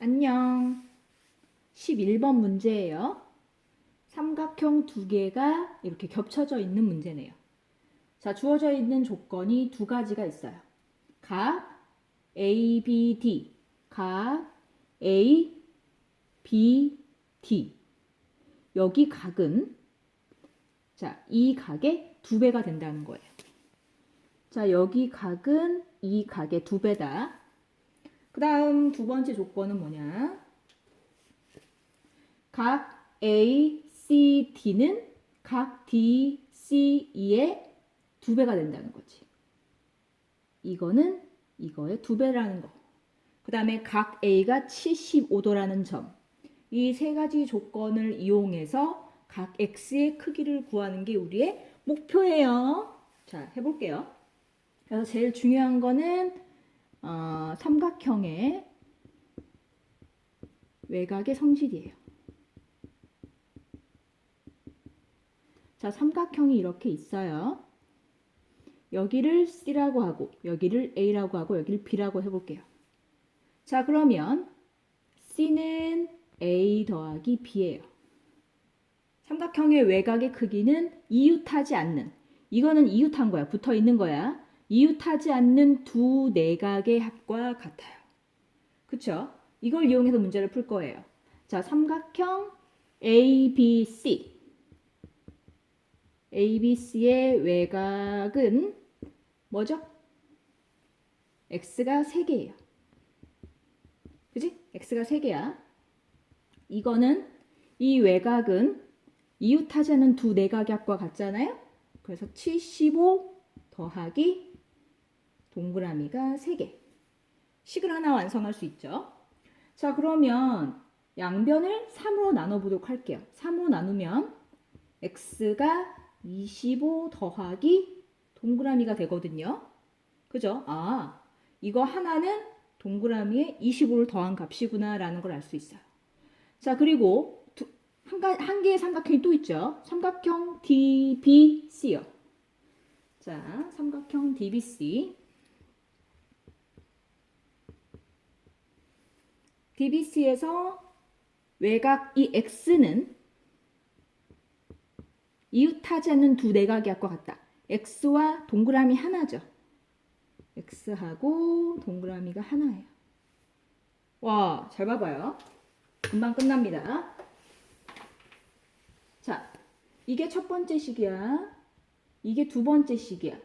안녕. 11번 문제예요. 삼각형 두 개가 이렇게 겹쳐져 있는 문제네요. 자, 주어져 있는 조건이 두 가지가 있어요. 각 A, B, D. 각 A, B, D. 여기 각은 자, 이 각의 두 배가 된다는 거예요. 자, 여기 각은 이 각의 두 배다. 그 다음 두 번째 조건은 뭐냐? 각 A, C, D는 각 D, C, E의 두 배가 된다는 거지. 이거는 이거의 두 배라는 거. 그 다음에 각 A가 75도라는 점. 이 세 가지 조건을 이용해서 각 X의 크기를 구하는 게 우리의 목표예요. 자, 해볼게요. 그래서 제일 중요한 거는 어, 삼각형의 외곽의 성질이에요. 자, 삼각형이 이렇게 있어요. 여기를 C라고 하고, 여기를 A라고 하고, 여기를 B라고 해볼게요. 자, 그러면 C는 A 더하기 B예요. 삼각형의 외곽의 크기는 이웃하지 않는, 이거는 이웃한 거야. 붙어 있는 거야. 이웃하지 않는 두 내각의 합과 같아요. 그쵸? 이걸 이용해서 문제를 풀 거예요. 자, 삼각형 ABC. ABC의 외곽은 뭐죠? X가 3개예요. 그지? X가 3개야. 이거는 이 외곽은 이웃하지 않는 두 내각의 합과 같잖아요? 그래서 75 더하기 동그라미가 3개. 식을 하나 완성할 수 있죠. 자, 그러면 양변을 3으로 나눠보도록 할게요. 3으로 나누면 x가 25 더하기 동그라미가 되거든요. 그죠? 아, 이거 하나는 동그라미에 25를 더한 값이구나 라는 걸 알 수 있어요. 자, 그리고 두, 한, 가, 한 개의 삼각형이 또 있죠. 삼각형 DBC요. 자, 삼각형 DBC. DBC에서 외곽 이 X는 이웃하지 않는 두 내각의 합과 같다. X와 동그라미 하나죠. X하고 동그라미가 하나예요. 와, 잘 봐봐요. 금방 끝납니다. 자, 이게 첫 번째 식이야. 이게 두 번째 식이야.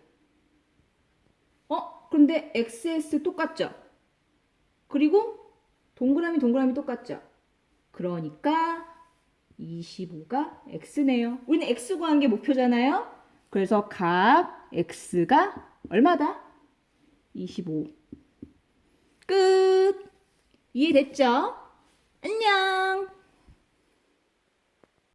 어? 그런데 XS 똑같죠? 그리고 동그라미 동그라미 똑같죠? 그러니까 25가 x네요. 우리는 x 구한 게 목표잖아요. 그래서 각 x가 얼마다? 25. 끝. 이해됐죠? 안녕.